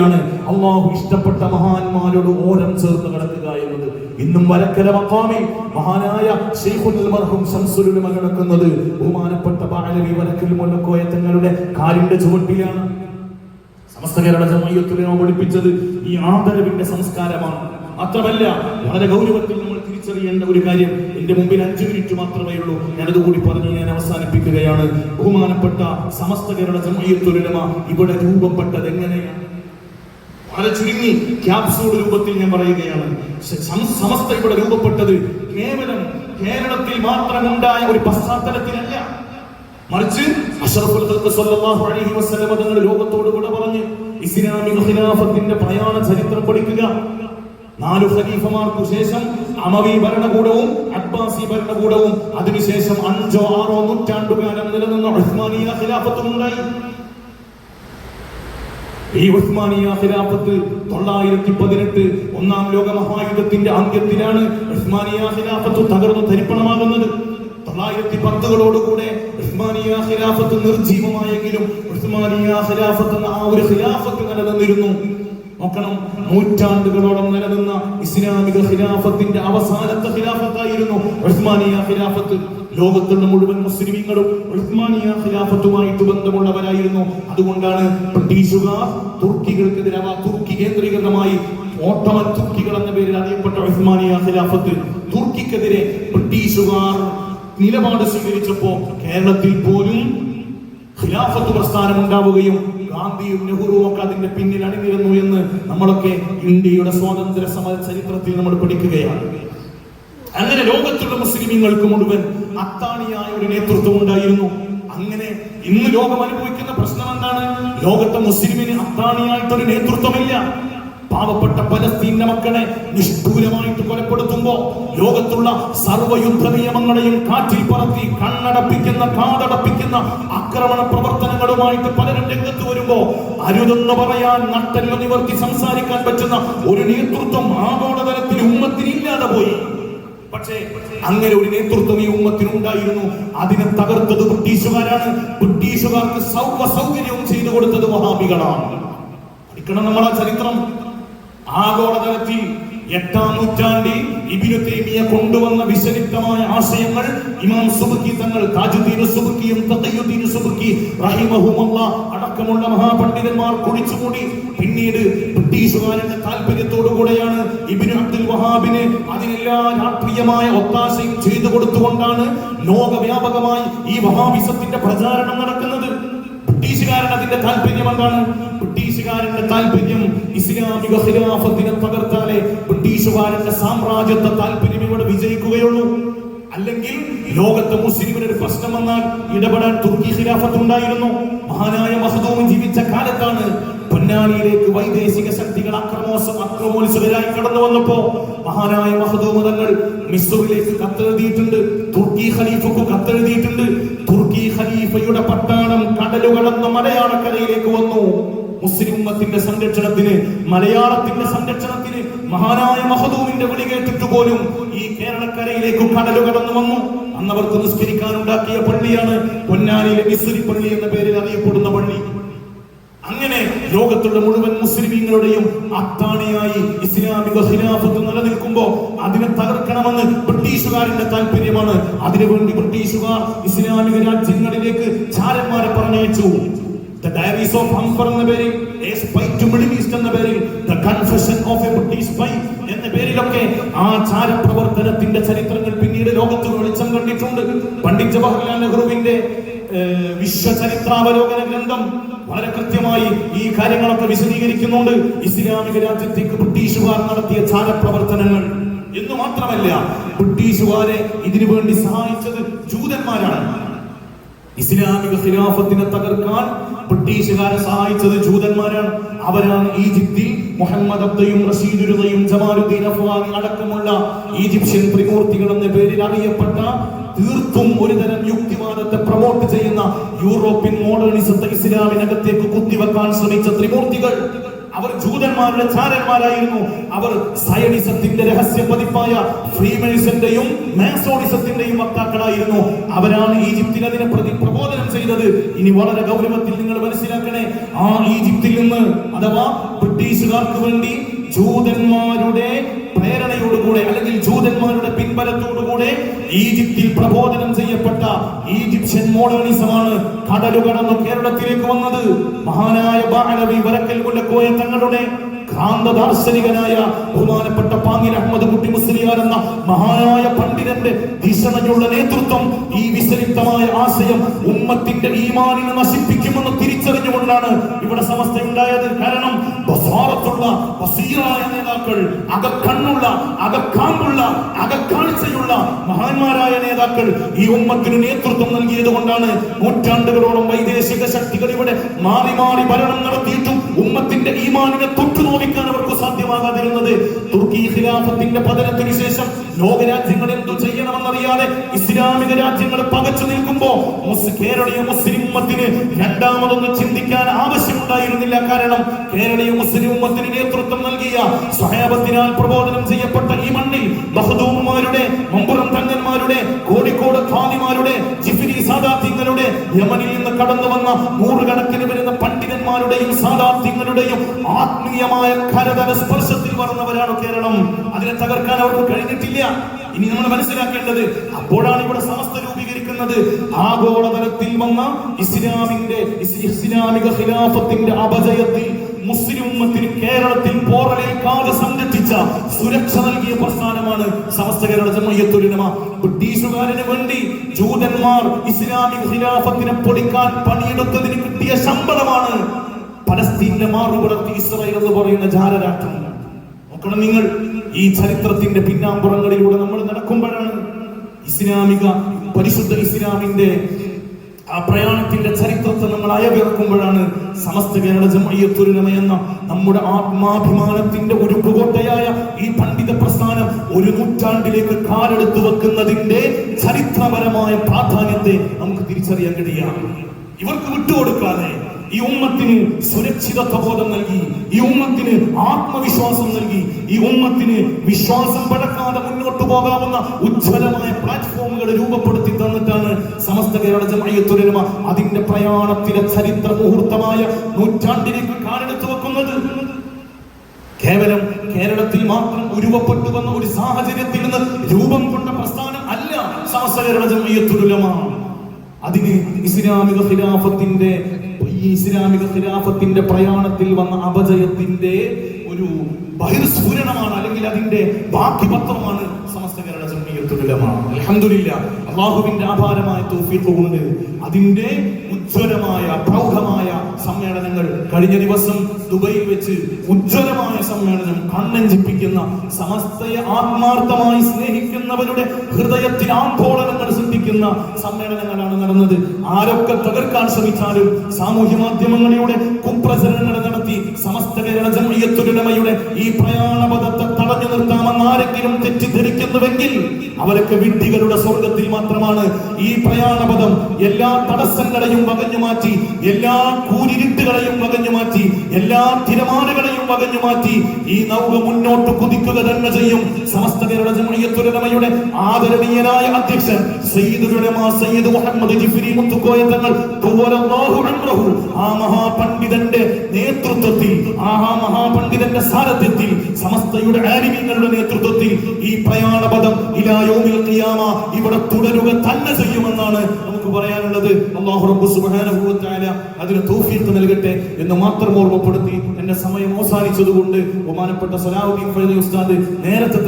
ാണ് അള്ളാഹു ഇഷ്ടപ്പെട്ട മഹാന്മാരോട് ഓരം ചേർന്ന് കിടക്കുക എന്നത് ഇന്നും വരക്കര മക്കാമിൽ മഹാനായ മർഹൂം കിടക്കുന്നത് ബഹുമാനപ്പെട്ട ബാലവി വരക്കൽ മുല്ലക്കോയ തങ്ങളുടെ കാലിന്റെ ചുവട്ടിലാണ്. സമസ്ത കേരള ജമയത്തിനെ പഠിപ്പിച്ചത് ഈ ആദരവിന്റെ സംസ്കാരമാണ്. മാത്രമല്ല വളരെ ഗൗരവത്തിൽ നമ്മൾ തിരിച്ചറിയേണ്ട ഒരു കാര്യം എന്റെ മുമ്പിൽ അഞ്ചു മിനിറ്റ് മാത്രമേ ഉള്ളൂ. ഞാനത് കൂടി പറഞ്ഞ് ഞാൻ അവസാനിപ്പിക്കുകയാണ്. ബഹുമാനപ്പെട്ട സമസ്ത കേരള ജമയത്തുലമ ഇവിടെ രൂപപ്പെട്ടത് എങ്ങനെയാണ്? വളരെ ചുരുങ്ങി ക്യാപ്സൂൾ രൂപത്തിൽ ഞാൻ പറയുകയാണ്. സമസ്ത ഇവിടെ രൂപപ്പെട്ടത് കേവലം കേരളത്തിൽ മാത്രം മാത്രമുണ്ടായ ഒരു പശ്ചാത്തലത്തിലല്ല. മറിച്ച് സ്വല്ലല്ലാഹു അലൈഹി വസല്ലം തങ്ങൾ ലോകത്തോട് കൂടെ പറഞ്ഞ് ഇസ്ലാമിക ഖിലാഫത്തിന്റെ പ്രയാണ ചരിത്രം പഠിക്കുക. നാലു ഖലീഫമാർക്കു ശേഷം അമവി ഭരണകൂടവും അബ്ബാസി ഭരണകൂടവും അതിനുശേഷം അഞ്ചോ ആറോ നൂറ്റാണ്ടുകാലം നിലനിന്ന ഉസ്മാനിയ ഖിലാഫത്തും ഉണ്ടായി ഈ ഉസ്മാനിയ ഖിലാഫത്ത് തൊള്ളായിരത്തി പതിനെട്ട് ഒന്നാം ലോക മഹായുദ്ധത്തിന്റെ അന്ത്യത്തിലാണ് ഉസ്മാനിയ ഖിലാഫത്ത് തകർന്നു തരിപ്പണമാകുന്നത്. തൊള്ളായിരത്തി പത്തുകളോടുകൂടെ ഉസ്മാനിയ ഖിലാഫത്ത് നിർജീവമായെങ്കിലും ഉസ്മാനിയ ഖിലാഫത്ത് എന്ന ആ ഒരു ഖിലാഫത്ത് നിലനിന്നിരുന്നു. നോക്കണം നൂറ്റാണ്ടുകളോളം നിലനിന്ന ഇസ്ലാമിക ഖിലാഫത്തിന്റെ അവസാനത്തെ ഖിലാഫത്തായിരുന്നു ഉസ്മാനിയ ഖിലാഫത്ത്. ലോകത്തുള്ള മുഴുവൻ മുസ്ലിമീങ്ങളും ഉസ്മാനിയ ഖിലാഫത്തുമായിട്ട് ബന്ധമുള്ളവരായിരുന്നു. അതുകൊണ്ടാണ് ബ്രിട്ടീഷുകാർ തുർക്കികൾക്കെതിരെ തുർക്കി കേന്ദ്രീകൃതമായി ഓട്ടമൻ തുർക്കികൾ എന്ന പേരിൽ അറിയപ്പെട്ട ഉസ്മാനിയ ഖിലാഫത്ത് തുർക്കിക്കെതിരെ ബ്രിട്ടീഷുകാർ നിലപാട് സ്വീകരിച്ചപ്പോ കേരളത്തിൽ പോലും ഖിലാഫത്ത് പ്രസ്ഥാനം ഉണ്ടാവുകയും ഗാന്ധിയും നെഹ്റുവും ഒക്കെ അതിന്റെ പിന്നിൽ അണിനിരുന്നു എന്ന് നമ്മളൊക്കെ ഇന്ത്യയുടെ സ്വാതന്ത്ര്യ സമര ചരിത്രത്തിൽ നമ്മൾ പഠിക്കുകയാണ്. അങ്ങനെ ലോകത്തുള്ള മുസ്ലിമീങ്ങൾക്ക് മുഴുവൻ അത്താണിയായ ഒരു നേതൃത്വം ഉണ്ടായിരുന്നു. അങ്ങനെ ഇന്ന് ലോകം അനുഭവിക്കുന്ന പ്രശ്നം എന്താണ്? ലോകത്തെ മുസ്ലിമിന് അത്താണിയായിട്ടൊരു നേതൃത്വമില്ല. പാവപ്പെട്ട പലസ്തീന്റെ മക്കളെ നിഷ്ഠൂരമായിട്ട് കൊലപ്പെടുത്തുമ്പോ ലോകത്തുള്ള സർവയുദ്ധ നിയമങ്ങളെയും കാറ്റിൽ പറത്തി കണ്ണടപ്പിക്കുന്ന കാതടപ്പിക്കുന്ന ആക്രമണ പ്രവർത്തനങ്ങളുമായിട്ട് പലരും രംഗത്ത് വരുമ്പോ അരുതെന്ന് പറയാൻ നട്ടല്ല നിവർത്തി സംസാരിക്കാൻ പറ്റുന്ന ഒരു നേതൃത്വം ആഗോളതലത്തിൽ ഉമ്മത്തിന് ഇല്ലാതെ പോയി. പക്ഷേ അങ്ങനെ ഒരു നേതൃത്വം ഈ ഉമ്മത്തിനുണ്ടായിരുന്നു. അതിനെ തകർത്തത് ബ്രിട്ടീഷുകാരാണ്. ബ്രിട്ടീഷുകാർക്ക് സൗക സൗകര്യവും ചെയ്തു കൊടുത്തത് വഹാബികളാണ്. പഠിക്കണം നമ്മൾ ആ ചരിത്രം. ആഗോളതലത്തിൽ എട്ടാം നൂറ്റാണ്ടിൽ ഇബ്നു കൊണ്ടുവന്ന വിശലിപ്തമായ ആശയങ്ങൾ ഇമാം സുബക്കി തങ്ങൾ താജുദ്ദീൻ സുബക്കിയും തഖിയുദ്ദീൻ സുബക്കി റഹിമഹുമല്ല അടക്കമുള്ള മഹാപണ്ഡിതന്മാർ കുടിച്ചുകൂടി. പിന്നീട് ബ്രിട്ടീഷുകാരുടെ താല്പര്യത്തോടു കൂടെയാണ് ഇബ്നു അബ്ദുൽ വഹാബിന് അതിനെല്ലാ രാഷ്ട്രീയമായ ഒത്താശയും ചെയ്തു കൊടുത്തുകൊണ്ടാണ് ലോകവ്യാപകമായി ഈ വഹാബിസത്തിന്റെ പ്രചാരണം നടക്കുന്നത്. ബ്രിട്ടീഷുകാരൻ അതിന്റെ താല്പര്യം എന്താണ്? ബ്രിട്ടീഷുകാരന്റെ താല്പര്യം ഇസ്ലാമിക ഖിലാഫത്തിനെ തകർത്താലേ ബ്രിട്ടീഷുകാരന്റെ സാമ്രാജ്യത്തെ താല്പര്യം ഇവിടെ വിജയിക്കുകയുള്ളൂ. അല്ലെങ്കിൽ ലോകത്തെ മുസ്ലിമിന് ഒരു പ്രശ്നം വന്നാൽ ഇടപെടാൻ തുർക്കി ഖിലാഫത്ത് ഉണ്ടായിരുന്നു. മഹാനായ മഹദൂം ജീവിച്ച കാലത്താണ് പൊന്നാനിയിലേക്ക് വൈദേശിക ശക്തികൾ അക്രമോസ അക്രമോത്സുകരായി കടന്നു വന്നപ്പോ മഹാനായ മഹദൂം തങ്ങൾ മിസ്റിലേക്ക് കത്തെഴുതിയിട്ടുണ്ട്. തുർക്കി ഖലീഫക്ക് കത്തെഴുതിയിട്ടുണ്ട്. ഉമ്മത്തിന്റെ സംരക്ഷണത്തിന് മലയാളത്തിന്റെ സംരക്ഷണത്തിന് മഹാനായ മഹദൂമിന്റെ വിളി കേട്ടിട്ട് പോലും ഈ കേരളക്കരയിലേക്ക് കടൽ കടന്നു വന്നു. അന്നവർക്ക് നിസ്കരിക്കാൻ ഉണ്ടാക്കിയ പള്ളിയാണ് പൊന്നാനിയിലെ മിസ്രി പള്ളി എന്ന പേരിൽ അറിയപ്പെടുന്ന പള്ളി. അങ്ങനെ ലോകത്തുള്ള മുഴുവൻ മുസ്ലിമീങ്ങളുടെയും അത്താണിയായി ഇസ്ലാമിക ഖിലാഫത്ത് നിലനിൽക്കുമ്പോ അതിനെ തകർക്കണമെന്ന് ബ്രിട്ടീഷുകാരുടെ താല്പര്യമാണ് അതിനുവേണ്ടി ബ്രിട്ടീഷുകാർ ഇസ്ലാമിക രാജ്യങ്ങളിലേക്ക് ചാരന്മാരെ പറഞ്ഞയച്ചു. The Diaries of Humfer എന്ന പേരിൽ A Spy to Middle East എന്ന പേരിൽ The Confession of a British Spy എന്ന പേരിലൊക്കെ ആ ചാരപ്രവർത്തനത്തിന്റെ ചരിത്രങ്ങൾ പിന്നീട് ലോകത്ത് വെളിച്ചം കണ്ടിട്ടുണ്ട്. പണ്ഡിറ്റ് ജവഹർലാൽ നെഹ്റുവിന്റെ വിശ്വചരിത്രാവലോകന ഗ്രന്ഥം വളരെ കൃത്യമായി ഈ കാര്യങ്ങളൊക്കെ വിശദീകരിക്കുന്നുണ്ട്. ഇസ്ലാമിക രാജ്യത്തേക്ക് ബ്രിട്ടീഷുകാർ നടത്തിയ ചാരപ്രവർത്തനങ്ങൾ. എന്ന് മാത്രമല്ല ബ്രിട്ടീഷുകാരെ ഇതിനു വേണ്ടി സഹായിച്ചത് ജൂതന്മാരാണ്. ഇസ്ലാമിക ഖിലാഫത്തിനെ തകർക്കാൻ ബ്രിട്ടീഷുകാരെ സഹായിച്ചത് ജൂതന്മാരാണ്. അവരാണ് ഈജിപ്തിൽ മുഹമ്മദ് അബ്ദയും റഷീദുരുദയും ജമാലുദ്ദീൻ അഫ്വാനി അടക്കമുള്ള ഈജിപ്ഷ്യൻ ത്രിമൂർത്തികൾ എന്ന പേരിൽ അറിയപ്പെട്ട തീർത്തും ഒരുതരം യുക്തിവാദത്തെ പ്രൊമോട്ട് ചെയ്യുന്ന യൂറോപ്യൻ മോഡേണിസത്തെ ഇസ്ലാമിനകത്തേക്ക് കുത്തിവെക്കാൻ ശ്രമിച്ച ത്രിമൂർത്തികൾ. അവർ ജൂതന്മാരുടെ ചാരന്മാരായിരുന്നു. അവർ സയണിസത്തിന്റെ രഹസ്യ പതിപ്പായ ഫ്രീമേഴ്സന്റെയും മാസോണിസത്തിന്റെയും വക്താക്കളായിരുന്നു. അവരാണ് ഈജിപ്തിൽ അതിനെ പ്രതി പ്രബോധനം ചെയ്തത്. ഇനി വളരെ ഗൗരവത്തിൽ നിങ്ങൾ മനസ്സിലാക്കണേ. ആ ഈജിപ്തിൽ നിന്ന് അഥവാ ബ്രിട്ടീഷുകാർക്ക് വേണ്ടി ജൂതന്മാരുടെ പ്രേരണയോടുകൂടെ അല്ലെങ്കിൽ ജൂതന്മാരുടെ പിൻബലത്തോടുകൂടെ ഈജിപ്തിൽ പ്രബോധനം ചെയ്യപ്പെട്ട ഈജിപ്ഷ്യൻ മോഡേണിസമാണ് കടലു കടന്ന് കേരളത്തിലേക്ക് വന്നത്. മഹാനായ ബാലവി വരക്കൽ പോയ തങ്ങളുടെ ഭ്രാന്ത ദാർശനികനായ ബഹുമാനപ്പെട്ട പാങ്ങിൽ അഹമ്മദ് കുട്ടി മുസ്ലിയാർ എന്ന മഹാനായ പണ്ഡിതന്റെ ദിശമയുള്ള നേതൃത്വം ഈ വിസലിപ്തമായ ആശയം ഉമ്മത്തിന്റെ ഈമാനിനെ നശിപ്പിക്കുമെന്ന് തിരിച്ചറിഞ്ഞുകൊണ്ടാണ് ഇവിടെ സമസ്ത ഉണ്ടായത്. കാരണം ബസാറത്തുള്ള ബസീറായ നേതാക്കൾ അകക്കണ്ണുള്ള അകക്കാമ്പുള്ള അകക്കാഴ്ചയുള്ള മഹാന്മാരായ നേതാക്കൾ ഈ ഉമ്മത്തിന് നേതൃത്വം നൽകിയത് കൊണ്ടാണ് നൂറ്റാണ്ടുകളോളം വൈദേശിക ശക്തികൾ ഇവിടെ മാറി മാറി ഭരണം നടത്തിയിട്ടും ഉമ്മത്തിന്റെ ഈമാനിനെ തൊട്ടു നോവിക്കാൻ അവർക്ക് സാധ്യമാകാതിരുന്നത്. തുർക്കി ഖിലാഫത്തിന്റെ പതനത്തിന് ശേഷം ലോകരാജ്യങ്ങൾ എന്തു ചെയ്യണമെന്നറിയാതെ ഇസ്ലാമിക രാജ്യങ്ങൾ പകച്ചു നിൽക്കുമ്പോ കേരളീയ മുസ്ലിം ഉമ്മത്തിന് രണ്ടാമതൊന്ന് ചിന്തിക്കാൻ ആവശ്യമുണ്ടായിരുന്നില്ല കാരണം കേരളീയ മുസ്ലിം ഉമ്മത്തിന് നേതൃത്വം നൽകിയ സഹാബത്തിനാൽ പ്രബോധനം ചെയ്യപ്പെട്ട ഈ മണ്ണിൽ ബഹദൂമുമാരുടെ മമ്പുറം തങ്ങന്മാരുടെ കോഴിക്കോട് ഖാദിമാരുടെ ജിഫിരി സാദാത്യങ്ങളുടെ യമനിൽ നിന്ന് കടന്നു വന്ന നൂറുകണക്കിന് വരുന്ന പണ്ഡിതന്മാരുടെയും സാദാത്യങ്ങളുടെയും ആത്മീയമായ കരതല സ്പർശത്തിൽ വളർന്നവരാണ് കേരളം. അതിനെ തകർക്കാൻ അവർക്ക് കഴിഞ്ഞിട്ടില്ല. ഇനി നമ്മൾ മനസ്സിലാക്കേണ്ടത് അപ്പോഴാണ് ഇവിടെ സമസ്ത രൂപീകരിക്കുന്നത് ആഗോളതലത്തിൽ വന്ന ഇസ്ലാമിന്റെ ഇസ് ഇസ്ലാമിക ഖിലാഫത്തിന്റെ അപജയത്തിൽ മുസ്ലിം കേരളത്തിൽ പോറലേക്കാതെ സംരക്ഷിച്ച സുരക്ഷ നൽകിയ പ്രസ്ഥാനമാണ് സമസ്ത കേരള ജമയ്യത്തുലമ ബ്രിട്ടീഷുകാരന് വേണ്ടി ജൂതന്മാർ ഇസ്ലാമിക ഖിലാഫത്തിനെ പൊടിക്കാൻ പണിയെടുത്തതിന് കിട്ടിയ ശമ്പളമാണ് പലസ്തീനിലെ മാറുപടത്തി ഇസ്രായേൽ എന്ന് പറയുന്ന ജാലരാഷ്ട്രം നോക്കണം നിങ്ങൾ ഈ ചരിത്രത്തിന്റെ പിന്നാമ്പുറങ്ങളിലൂടെ നമ്മൾ നടക്കുമ്പോഴാണ് ഇസ്ലാമിക പരിശുദ്ധ ഇസ്ലാമിന്റെ ആ പ്രയാണത്തിന്റെ ചരിത്രത്തെ നമ്മൾ അയവിറക്കുമ്പോഴാണ് സമസ്ത കേരള ജമയ്യത്തുലമ എന്ന നമ്മുടെ ആത്മാഭിമാനത്തിന്റെ ഒരു പുകോട്ടയായ ഈ പണ്ഡിത പ്രസ്ഥാനം ഒരു നൂറ്റാണ്ടിലേക്ക് കാലെടുത്തു വെക്കുന്നതിന്റെ ചരിത്രപരമായ പ്രാധാന്യത്തെ നമുക്ക് തിരിച്ചറിയാൻ കഴിയാം. ഇവർക്ക് വിട്ടുകൊടുക്കാതെ ഈ ഉമ്മത്തിന് സുരക്ഷിതത്വ ബോധം നൽകി ഈ ഉമ്മത്തിന് ആത്മവിശ്വാസം നൽകി ഈ ഉമ്മത്തിന് വിശ്വാസം പഴക്കാതെ മുന്നോട്ട് പോകാവുന്ന ഉജ്ജ്വലമായ പ്ലാറ്റ്ഫോമുകൾ രൂപപ്പെടുത്തി തന്നിട്ടാണ് സമസ്ത കേരള ജമയത്തുലമ അതിന്റെ പ്രയാണത്തിലെ ചരിത്ര മുഹൂർത്തമായ നൂറ്റാണ്ടിലേക്ക് കാലെടുത്തു വെക്കുന്നത്. കേവലം കേരളത്തിൽ മാത്രം ഉരുവപ്പെട്ടു വന്ന ഒരു സാഹചര്യത്തിൽ നിന്ന് രൂപം കൊണ്ട പ്രസ്ഥാനം അല്ല സമസ്ത കേരള ജമയത്തുലമ അതിന് ഇസ്ലാമിക ഖിലാഫത്തിന്റെ ഈ ഇസ്ലാമിക ഖിലാഫത്തിന്റെ പ്രയാണത്തിൽ വന്ന അപജയത്തിന്റെ ഒരു ബഹിർസ്ഫുരണമാണ് അല്ലെങ്കിൽ അതിന്റെ ബാക്കി പത്രമാണ് സമസ്ത അലഹമില്ല അള്ളാഹുവിന്റെ ആഭാരമായ തൗഫീഖ് കൊണ്ട് അതിന്റെ ഉജ്ജ്വലമായ പ്രൗഢമായ സമ്മേളനങ്ങൾ കഴിഞ്ഞ ദിവസം ദുബൈയിൽ വെച്ച് ഉജ്ജ്വലമായ സമ്മേളനം കണ്ണഞ്ചിപ്പിക്കുന്ന സമസ്തയെ ആത്മാർത്ഥമായി സ്നേഹിക്കുന്നവരുടെ ഹൃദയത്തിൽ ആന്തോളനങ്ങൾ സൃഷ്ടിക്കുന്ന സമ്മേളനങ്ങളാണ് നടന്നത്. ആരൊക്കെ തകർക്കാൻ ശ്രമിച്ചാലും സാമൂഹ്യ മാധ്യമങ്ങളിലൂടെ കുപ്രചരണങ്ങൾ നടത്തി സമസ്ത കേരള ജമയത്തുലമയുടെ ഈ പ്രയാണപഥത്തെ തടഞ്ഞു നിർത്താമെന്ന് ആരെങ്കിലും തെറ്റിദ്ധരിക്കുന്നുവെങ്കിൽ അവരൊക്കെ വിഡ്ഢികളുടെ സ്വർഗത്തിൽ മാത്രമാണ്. ഈ പ്രയാണപഥം എല്ലാ തടസ്സങ്ങളെയും വകഞ്ഞു മാറ്റി എല്ലാ കൂരിരുട്ടുകളെയും വകഞ്ഞു മാറ്റി എല്ലാ തിരമാലകളെയും വകഞ്ഞു മാറ്റി ഈ നൗക മുന്നോട്ട് കുതിക്കുക തന്നെ ചെയ്യും. സമസ്ത കേരള ജമയത്തുലമയുടെ ആദരണീയനായ അധ്യക്ഷൻ സയ്യിദ് സയ്യിദ് മുഹമ്മദ് ജിഫിരി മുത്തുക്കോയ തങ്ങൾ ആ മഹാപണ്ഡിതന്റെ നേതൃത്വത്തിൽ ആ മഹാപണ്ഡിതന്റെ സാരഥ്യത്തിൽ സമസ്തയുടെ ആലിമീങ്ങളുടെ നേതൃത്വത്തിൽ ഈ പ്രയാണപദം ഇലാ യൗമിൽ ഖിയാമ ഇവിടെ തുടരുക തന്നെ ചെയ്യുമെന്നാണ് പറയാനുള്ളത് തആല അതിന് തൗഫീഖ് നൽകട്ടെ എന്ന് മാത്രം ഓർമ്മപ്പെടുത്തി എന്റെ സമയം അവസാനിച്ചതുകൊണ്ട് ബഹുമാനപ്പെട്ട സലാഹുദ്ദീൻ ഫൈദി ഉസ്താദ് നേരത്തെ